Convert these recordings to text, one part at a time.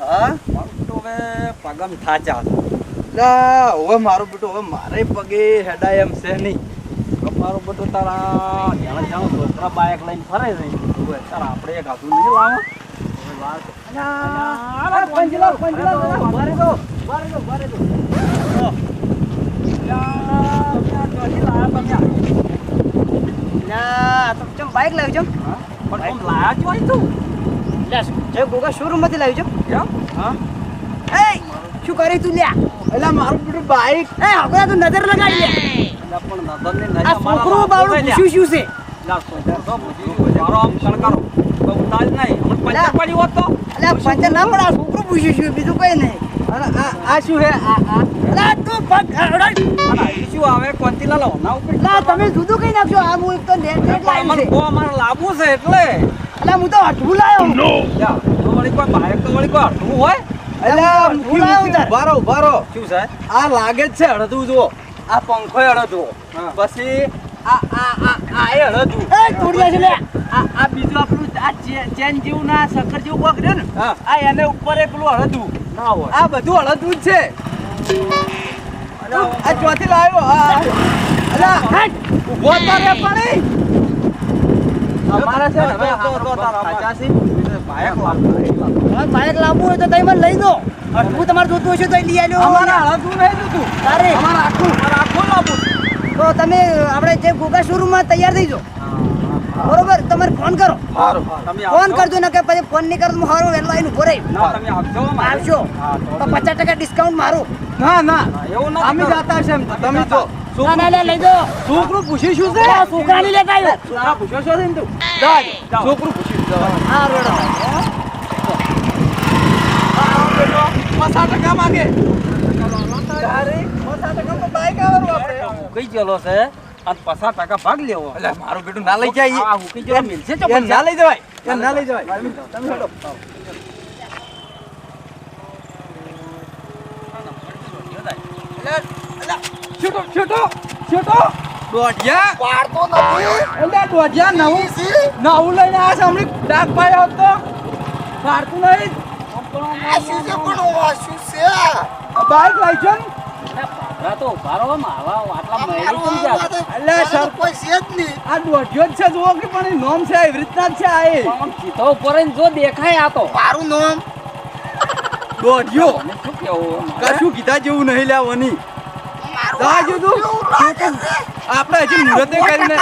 હા? મારું તો હવે પગમ થાચા હતા હવે મારું બેટું હવે મારે પગે હેડાય એમ છે નહીં. મારું બેટું તારા જાણે જાણો છોકરા બાઇક લઈને ફરે છે. તારા આપણે એક હાથું નહીં લાવો. બાઈક લાવ્યું છે? પણ લાયા જ હોય તું. જે ગોગા શોરૂમમાંથી લાવી કેમ? હા. એ શું કરી તું લ્યા? એટલે મારું બેટું બાઈક એ હવે તું નજર લગાડી લે. પણ આ નજર મારા છોકરો લાભો બાવડું છે શું છે? છોકરો છે. મારો આમ કણકારો. તો ઉતાર નહીં. હમણાં પંચર પડી હોત તો? અલ્યા પંચર ના પડે આ છોકરું પૂછ્યું શું બીજું કઈ નહીં. આ આ શું હે આ આ. તું પગ શું આવે? ના ઉપર. તમે જુદું કઈ નાખશો? આ હું એક તો નેટ પણ છે. અમારે લાવવું છે એટલે. અલ્યા હું તો લાવ્યો લ્યા, તો વળી કોઈ બાયક તો વળી કોઈ અડધું હોય? અલા, હું લાયો તાર. બારો બારો શું છે? આ લાગે જ છે અડધું જુઓ. આ પંખો અડધું. હા. પછી આ આ આ આ એ અડધું. એ તોડ્યા છે લે. આ આ બીજું આપણું આ ચેન જેવું ના શક્કર જેવું કોક રહ્યું ને આ એને ઉપર એ પેલું અડધું. ના હોય. આ બધું અડધું જ છે. આ ચોથી લાવ્યો. આ અલા હટ ઊભો તો રે પણ અમારા છે ને તો- બાઇક લાવવું હોય તમે મને લઈ દો. હું તમારે જોતું હશે તો લઈ આવ્યો અમારા અડધું નહીં જોતું. તારે. અમારા આખું આખું લાવવું તો તમે આપણે જે ગોગા શોરૂમમાં તૈયાર થઈ જાઓ. બરોબર? તમારે ફોન કરો. ફોન કરજો ને કે પછી ફોન નહીં કરો હું હારો વહેલો આવીને ઊભો રહી. આવજો તો પચાસ ટકા ડિસ્કાઉન્ટ મારું. ના ના. એવું ના અમે. જાતા છે તો. તમે જો છોકરું પૂછી શું છે? છોકરા ની લેતા આવ્યો. છોકરા પૂછ્યો છો ને તું. છોકરું પૂછી હા રોડો. પચાસ ટકા માંગે. ગયેલો છે. અને પચાસ ટકા ભાગ લેવો. એટલે મારું બેટું ના લઈ જાય. ના લઈ જવાય. ના લઈ જવાય. તમે છૂટો છૂટો છૂટો. દોઢિયા? પાડતો નથી. એટલે દોઢિયા નવું નવું લઈને આ છે ડાક ભાઈ હોત તો પાડતું નહીં બાઈક લઈ છો ને. તો ઊભા રહો, માવા આટલા મહેરી કેમ જાય? એટલે સર આ દોઢિયો જ છે જુઓ કે પણ નોમ છે એવી રીતના જ છે આ એ. સીધો ઉપર જો દેખાય આ તો. મારું નામ? મારે? કશું કીધા જેવું નહીં લાવવાની. જા તો આપણે હજી મુહૂર્તે કરીને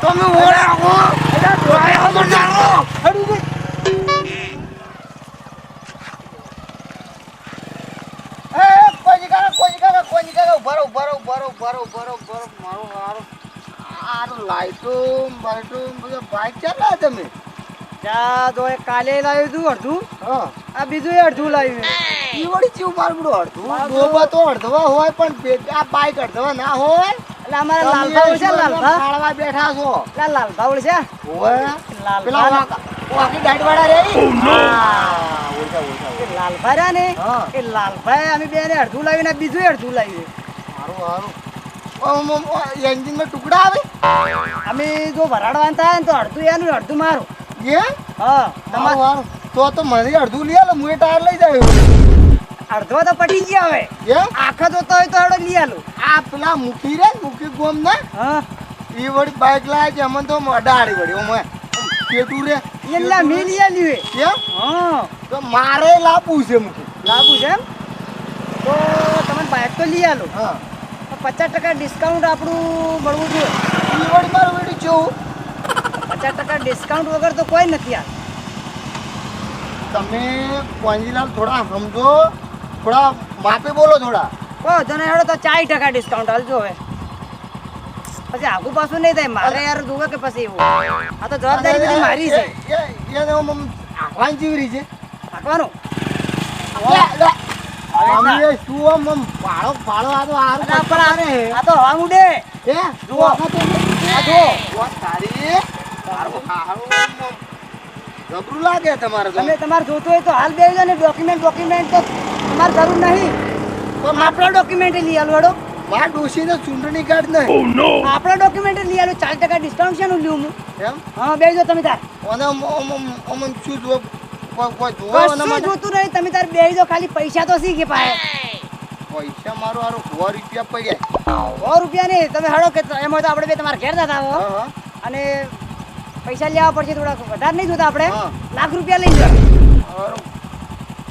તમે ઓળખો હરી જા. એ કોઈ કાકા કોઈ કાકા કોઈ કાકા ઊભા રહો ઊભા રહો ઊભા રહો ઊભા રહો ઊભા રહો ઊભા રહો મારો મારો. આ લાઈટો બાઈક ચાલે તમે. ચા તો કાલે લાવ્યું અડધું. હા. આ બીજું અડધું લાવ્યું ઈ વળી ચીવ મારું અડધું ડોબા તો અડધવા હોય પણ આ બાઈક અડધવા ના હોય? એટલે અમારે લાલભા છે લાલભા. ખાળવા બેઠા છો. એટલે છે. ઓય. પેલા વાકી દાઢ વાળા રે લાલભા રહ્યા ને? એ લાલભાઈ અમે બે ને અડધું લાવીને બીજું અડધું લાવ્યું. સારું સારું. એન્જિનમાં ટુકડા આવે? અમે જો ભરાડવાન થાય ને તો અડધું એનું અડધું મારું. હા? તમારું તો તો મને અડધું લઈ આલો મુએ ટાયર લઈ જાય. અડધો તો પટી ગયા હવે. આખા તો તો તો હડો લઈ આલો. આ પેલા મુખી રે મુખી ગોમ ને. હા. ઈ વળી બાઈક લાય છે અમન તો અડાડી વળી ઓમે તું રે. એલા મે લઈ હે કેમ હા? તો મારે લાવવું છે મુખી લાવવું છે એમ? તો તમે બાઈક તો લઈ આલો. હા. પચાસ ટકા ડિસ્કાઉન્ટ આપણું મળવું જોઈએ. ઈ વળી મારું વળી જોવું પચાસ ટકા ડિસ્કાઉન્ટ વગર તો કોઈ નથી આ તમે પાંજીલાલ થોડા સમજો થોડા માપે બોલો થોડા કહો તને હેડો તો ચાર ટકા ડિસ્કાઉન્ટ હાલજો હવે પછી આગુ પાછું નહીં થાય મારે યાર જોવે કે પછી એવું આ તો જવાબદારી બધી મારી છે એને આખવાની જીવરી છે આખવાનું અમે શું આમ આમ પાળો પાળો આ તો હારું પણ આ તો હવા મુડે હે જુઓ આ જુઓ તારી જબરું લાગે તમારે તમે તમારે જોતું હોય તો હાલ બે ને ડોક્યુમેન્ટ ડોક્યુમેન્ટ તો તમારે જરૂર નહીં. પણ આપણો ડોક્યુમેન્ટ લઈ આલો હેડો. ડોશી નો ચૂંટણી કાર્ડ નહીં. આપણો ડોક્યુમેન્ટ લઈ આલો ચાર ટકા ડિસ્કાઉન્ટ છે નું લ્યું હું? એમ? હા બે જો તમે તાર. અને અમન શું જો કશું જોતું નહીં તમે તાર બેહી ખાલી પૈસા તો શીખી પાય પૈસા મારો હારો સો રૂપિયા પડ્યા. સો રૂપિયા નહીં તમે હડો કે એમાં તો આપણે બે તમારા ઘેર જતા આવો. અને પૈસા લેવા પડશે થોડાક વધારે નહીં જોતા આપણે. લાખ રૂપિયા લઈ જાય હારું.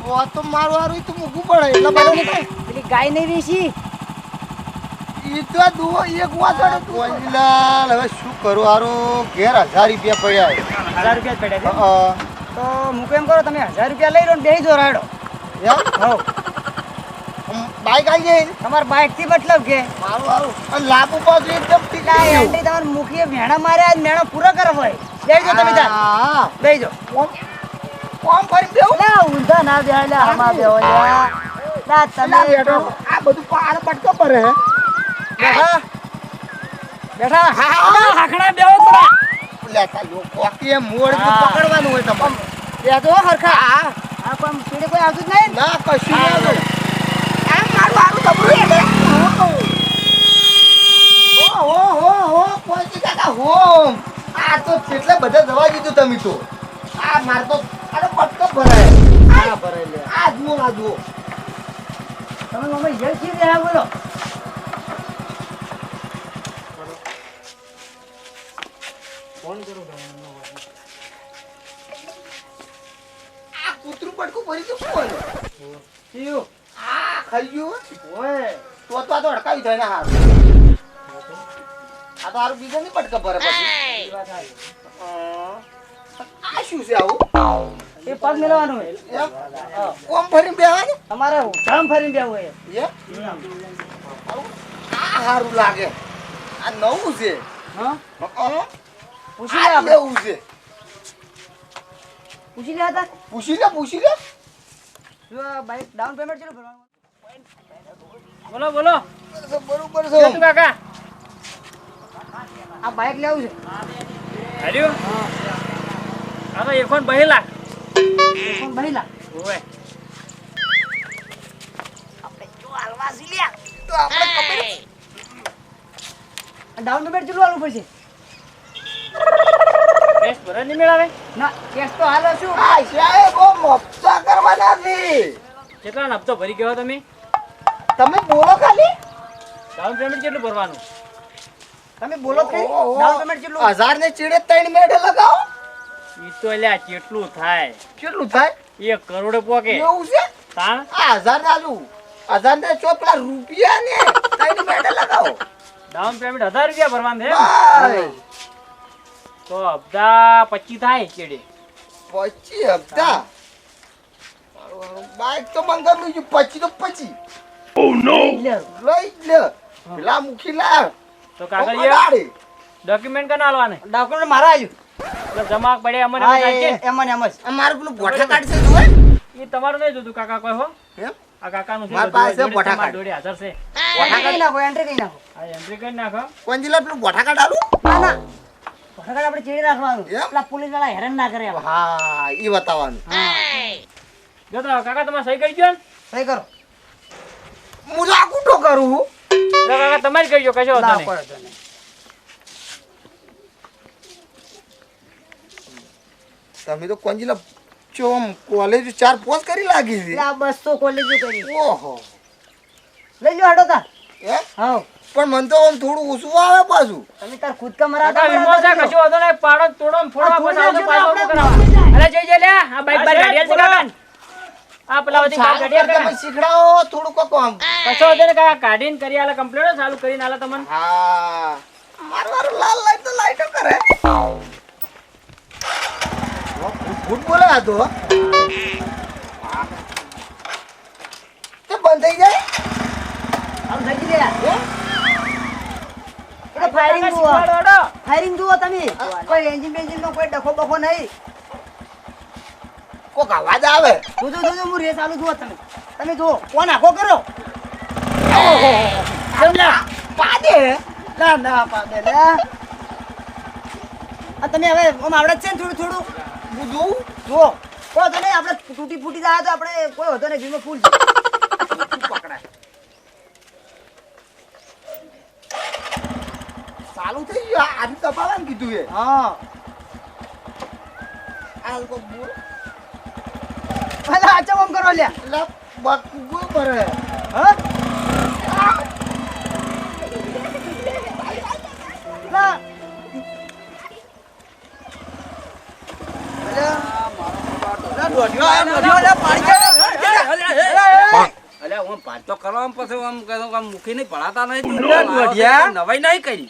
તો તો મારું હારું તો મૂકવું પડે એટલા બધા. પેલી ગાય નહીં વેચી. તો દુઓ એક વાસણ હતું. હવે શું કરું? હારું ઘેર હજાર રૂપિયા પડ્યા હજાર રૂપિયા જ પડ્યા તો મૂકો એમ કરો તમે હજાર રૂપિયા લઈ લો ને બેસી જો રાડો એમ? હો આમ બાઈક આવી જાય ને? તમારા બાઇકથી મતલબ કે? મારું મારું અને લાભ પાછું એકદમ ના થઈ તમારે મુખીએ ભેણા માર્યા આજ મેણો પૂરો કરો હોય. બેસી જો તમે તાર હા, બેસી જો કોમ- ફરી બેહું? લા ઊંધા ના બેહો લે આમાં બેહો લ્યા ના તમે બેઠો. આ બધું પાર પટકો પડે હે. બેઠા. બેઠા. હા, હા. લા હાકડા બેહો થોડા લેતા લો કોકી મોડ. પકડવાનું હોય તમારે. બેઠો હરખા. આ પણ પીડે કોઈ આવતું જ નહીં ને? ના કશું નહીં ના આવે. આ મારું તબરું હેડે. હો, હો, હો, હો, પહોંચી કાકા, હો. આ તો કેટલા બધા દવા દીધું તમે તો આ માર તો આનો પટકો ભરાય આ ભરાય લે. આ જુઓ આ જુઓ તમે મમ્મી જેલ છી રહ્યા બોલો આ કૂતરું પટકું ભરી તો શું હોય? ખાઈ ગયું ઓય તો તો આ તો અડકાવી થાય ને હાર. આ તો હારું બીજા નહીં પટકા ભરે પછી. એ વાત સાચી. આ શું છે આવું? એ પગ મેળવવાનું હોય. કોમ ભરીને બેહવાનું? તમારે જામ ફરીને બેવું હોય એ? આ હારું લાગે. આ નવું છે. હા? પૂછી લે આપણે. એવું છે? પૂછી લે હતા. પૂછી લે પૂછી લે. બાઈક ડાઉન પેમેન્ટ કેટલું ભરવાનું? બોલો બોલો. બરોબર છે. કાકા? આ બાઈક લેવું છે. હાલ્યું? આ તો એકોન બહી લાખ. પણ ભરીલા ઓવે. તો આપણે ખબર ડાઉન પેમેન્ટ કેટલું આલવું પડશે? કેસ ભરે નહીં મેળાવે? ના કેશ તો હાલો શું આ મફતા કરવાના નથી કેટલા હપ્તો ભરી ગયો તમે? તમે બોલો ખાલી. ડાઉન પેમેન્ટ કેટલું ભરવાનું? તમે બોલો ખાલી. ડાઉન પેમેન્ટ કેટલું? હજાર ને ચીડે ત્રણ મેડે લગાવો. ઈ તો લ્યા કેટલું થાય? કેટલું થાય? એક કરોડ પોકે એવું છે? તાણ આ હજાર ના લઉં હજાર ને ચો રૂપિયા ને ત્રણ મેડે લગાવો. ડાઉન પેમેન્ટ હજાર રૂપિયા ભરવાનું છે તો હપ્તા પચી થાય ચીડે. પચી હપ્તા? બાઈક તો મંગાવ્યું છે પચી તો no! લઈ જ લે પેલા મુખી લાવ તો કાગળિયા ડોક્યુમેન્ટ કને આલવાને? ડાઉન મારા આવ્યું એટલે જમા પડે અમને હા એ- છે? એમ ને એમ જ. મારું પેલું ગોઠા કાઢશે જોવે ઈ તમારું નહીં જોતું કાકા કોઈ હો? એમ? આ કાકાનું છે મારા બધું. પાસે જોડે બટાકા. તમારી જોડે હાજર છે. એન્ટ્રી કરી નાખો એન્ટ્રી કરી નાખો. આ એન્ટ્રી કરી નાખો. કોંજીલા પેલું ગોઠા કાઢાલું ના ના. ફટાકડ આપણે ચીડી રાખવાનું એમ? પેલા પોલીસવાળા હેરાન ના કરે આપણે. હા ઈ બતાવવાનું. જો તો કાકા તમારે સહી કરી ને? સહી કરો. હું તો આ કૂટો કરું. છું કાકા તમારે કરજો કશો ના નહીં. પડે તો નહીં. તમે તો કોંજીલા ચોમ કોલેજ ચાર પોસ્ટ કરી લાગી છે. એટલે બસ તો કોલેજ કરી. ઓહો. લઈ લો હડો તા. હે? હા પણ મન તો આમ થોડું ઓછું આવે પાછું. તમે તાર ખુદ કા મરા તા વિમો છે કશો વાંધો નહીં. પાડો તોડો ફોડો આ પછી પાછો આવતો અરે જઈ જઈ લે. આ બાઈક બાર ગાડી છે કાકા. આ પેલા બધી ચાલુ ગાડી શીખડાવો થોડું કોક આમ. કશો વાંધો નહીં કાઢીને કરી આલે કમ્પ્લેટ ચાલુ કરીને આલે તમને. હા. મારું મારું લાલ લાઈટ તો લાઈટો કરે. ઓ, ભૂત ભૂત બોલે આ તો. તે બંધ થઈ જાય? આમ થઈ ગઈ લે હે? એટલે ફાયરિંગ જુઓ. ફાયરિંગ જુઓ તમે. કોઈ એન્જિન બેન્જિન નો કોઈ ડખો બખો નહીં. કોક અવાજ આવે? જોજો જોજો હું રેસ આલું જુઓ તમે. તમે જુઓ કોણ આખો કરો પાદે ના ના પાદે લે. આ તમે હવે આમ આવડે છે ને થોડું થોડું? હું જોઉં? જુઓ. કોઈ હતો નહીં આપણે તૂટી ફૂટી જાય તો આપણે કોઈ હતો નહીં વીમો ફૂલ પકડાય. ચાલુ થઈ ગયું. આ આને દબાવવાનું કીધું એ. હા. આ લોકો બોલ. અલા આ ચમ આમ કરો લ્યા. એટલે બકવું પડે હા? લા. અલ્યા હું પાંચ તો કરવા પછી આમ મૂકી નહીં પડાતા નહીં. નવાઈ નહીં કરી.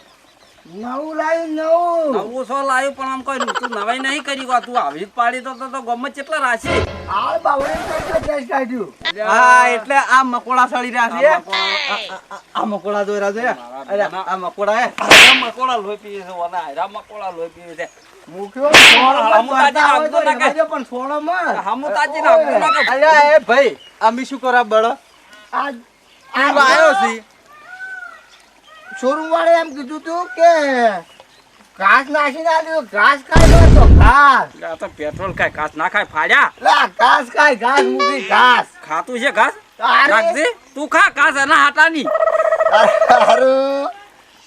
નવું લાવ્યું નવું. નવું સો લાવ્યું પણ આમ કોઈ તું નવાઈ નહીં કરી કો તું આવી જ પાડી તો તો તો ગમે કેટલા રાશી. આ બાવળે કેસ કાઢ્યું? હા એટલે આ મકોડા સળી રહ્યા છે. આ મકોડા- આ- આ- આ મકોડા જોઈ રહ્યા છે. અરે આ મકોડા હે આ મકોડા લોહી પીવે છે ઓલા હાયરા મકોડા લોહી પીવે છે. મૂક્યો હમુ નાખતો ના કે. પણ સોળો માં હમુ નાખતો ના કે. અલ્યા એ ભાઈ અમે શું કરવા બળ? આ આ આવ્યો છે શોરૂમ વાળે એમ કીધું તું કે ઘાસ નાખીને દીધું ઘાસ ખાય તો ઘાસ. આ તો પેટ્રોલ ખાય ઘાસ ના ખાય ફાડ્યા. લા ઘાસ ખાય ઘાસ મૂકી ઘાસ. ખાતું છે ઘાસ? રાખજે તું ખા ઘાસ એના હાટાની. તારું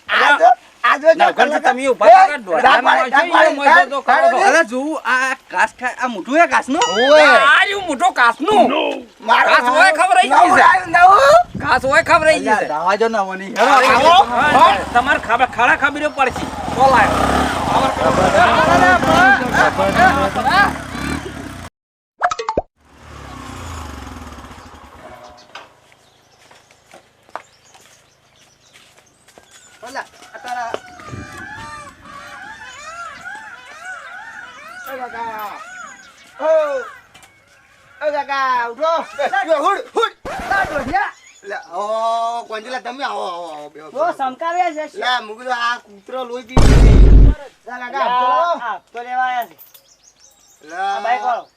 આજો આજો ના, તમે ઊભા થા કે દોઢિયાના હોય છે, એ મોય તો ખરો અરે જોવું આ ઘાસ ખાય આ મોઢું હે ઘાસનું આ રહ્યું મોટો ઘાસ હોય ખવડાઈ ગઈ છે. ઘાસ હોય ખવડાઈ ગઈ છે. દાવા જો ના હા, તમારે ખબર ખાડા ખબીરો પડશે બોલાય. ઓલા આ તારા ઓ કાકા. ઓ ઓ કાકા ઉઠો. હુડ હુડ લા દોઢિયા લે ઓ કોંજીલા તમે આવો આવો આવો બેહો, તો બેહો. છે લે મુકું આ કૂતરો લોહી પી ગયો. કાકા આ ચલો આ તો લેવા આયા છે. લે બાઈક વાળો.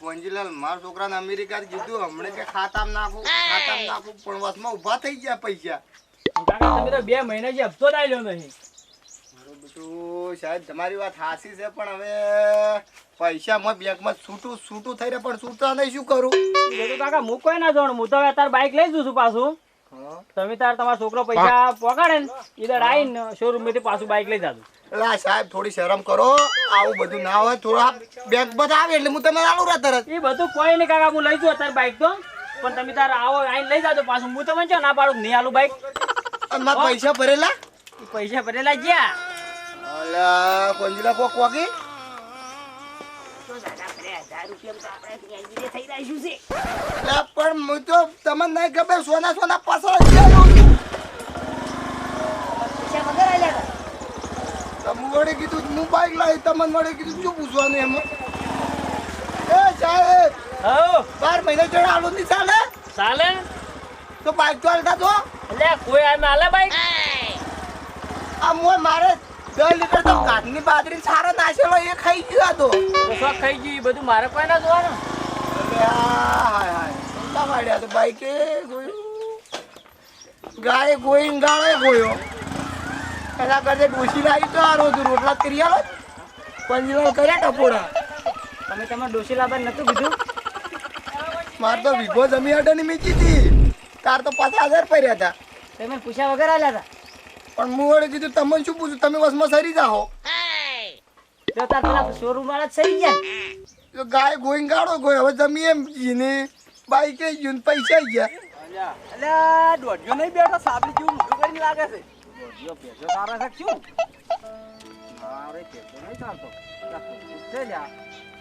કોંજીલાલ મારા છોકરાને અમેરિકા કીધું હમણે કે ખાતામાં નાખું ખાતામાં નાખું પણ વસમાં ઊભા થઈ ગયા પૈસા. તમે તો બે મહિના જે હપ્તો જ નહીં. બધું. સાહેબ તમારી વાત હાસી છે પણ હવે પૈસામાં બેંકમાં છૂટું છૂટું થઈ પણ છૂટતા નહીં શું કરું? તો કાકા હું કોઈ ના જોણ હું તો હવે તાર લઈ જઉં છું પાછું. તમે તાર તમારો છોકરો પૈસા પોકાડે ને ઈદર આવીને શોરૂમમાંથી પાછું બાઈક લઈ જાતું. એટલે સાહેબ થોડી શરમ કરો. આવું બધું ના હોય થોડા બેંક બધા આવે એટલે હું તમે આવું રહ્યા તરત. એ બધું કોઈ નહીં કાકા હું લઈ જઉં અત્યારે બાઇક તો. પણ તમે તાર આવો આવીને લઈ જાજો પાછું. હું તમને ચો ના પાડું નહીં આલું બાઈક મારા પૈસા ભરેલા? પૈસા ભરેલા ગયા. અલા કોંજીલા કોક એટલે પણ હું તો તમને નહીં ખબર સોના સોના પાછળ ગયેલો પૈસા વગર આલ્યા હતા તમે વડે કીધું હું બાઈક લાવી તમને વડે કીધું શું પૂછવાનું એમ એ સાહેબ હો બાર મહિના જોડે આલુ નહીં ચાલે ચાલે તો બાઈક તો હાલતા તો એટલે કોઈ આમે આલે બાઈક આ મોય મારે દસ લીટર તો ઘાટની બાજરી સારો નાખેલો એ ખાઈ ગયો હતો. તો ખાઈ ગયું? બધું મારે કોઈ ના જોવાનું? ઊંધા વાળ્યા તો બાઈકે ગોયું. ગાય ગોઈ ગાળે ગોયો. એના કરતે ડોસી લાવી તો આ રોજ રોટલા કરી આલો પંજરો કર્યા ટપોડા. તમે તમારે ડોસી લાવવા નતું કીધું? માર તો વીઘો જમી અડે મીચી હતી. તાર તો પચાસ હજાર પડ્યા હતા. તમે પૂછ્યા વગર આવ્યા હતા? પણ હું વડે કીધું તમે શું પૂછ્યું? તમે વસમાં સરી જાઓ. જો તાર પેલા શોરૂમ વાળા સરી ગયા? જો ગાય ગોઈ ગાડો ગયો. હવે જમી એમ જીને બાઈકે ગયું ને પૈસા ગયા. અલ્યા દોઢિયો નહીં બેઠો સાબલી જેવું મોટું કરીને લાગે છે. તારે શું? મારે નહીં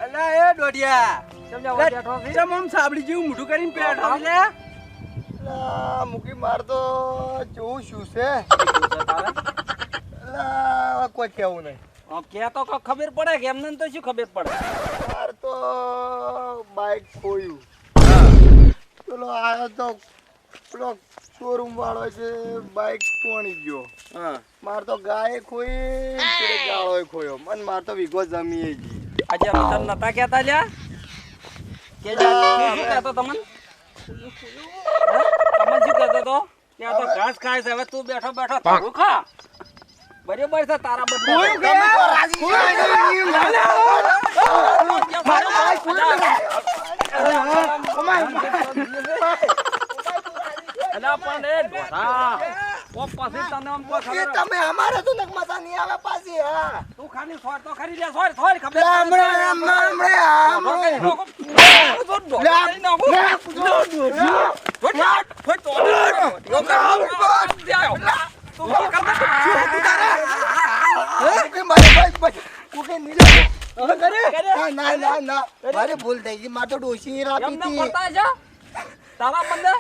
અલ્યા એ દોઢિયા સમજાવ બેઠો છે? ચમ આમ સાબરી જેવું મોટું કરીને બેઠો છે? મૂકી માર તો શું છે કોઈ કેવું નહીં. કે તો ખબર પડે કે એમને તો શું ખબર પડે? માર તો બાઈક ખોયું. પેલો આવ્યો તો પેલો શોરૂમ વાળો છે બાઈક તોણી ગયો. હા. માર તો ગાય ખોઈ ગાળો ખોયો. મન માર તો વિગો જમીએ ગઈ. આજે અમે તને નતા કહેતા લ્યા? કે શું કહેતો તમને કહેતો તો? આ તો ઘાસ ખાય છે. હવે તું બેઠો બેઠો થોડું ખા. બરાબર છે તારા બધા તમે અમારે તો નક નહીં આવે પાછી હા. તું ખાલી સોર તો ખરી લે સોર સોર ખબર હમણાં હમણાં હમણાં ના ના ના મારી ભૂલ થઈ ગઈ મારે તો ડોશી આપી હતી તારા મને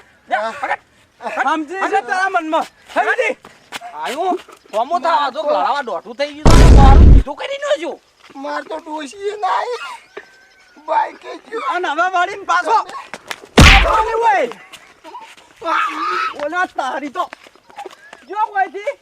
સમજી છે તારા મનમાં સમજી આયું કોમો થા જો લડાવા દોઢું થઈ ગયું તો મારું બીજું કરી નો જો મારે તો વાળીને પાછો ઓલા તારી તો જો કોઈથી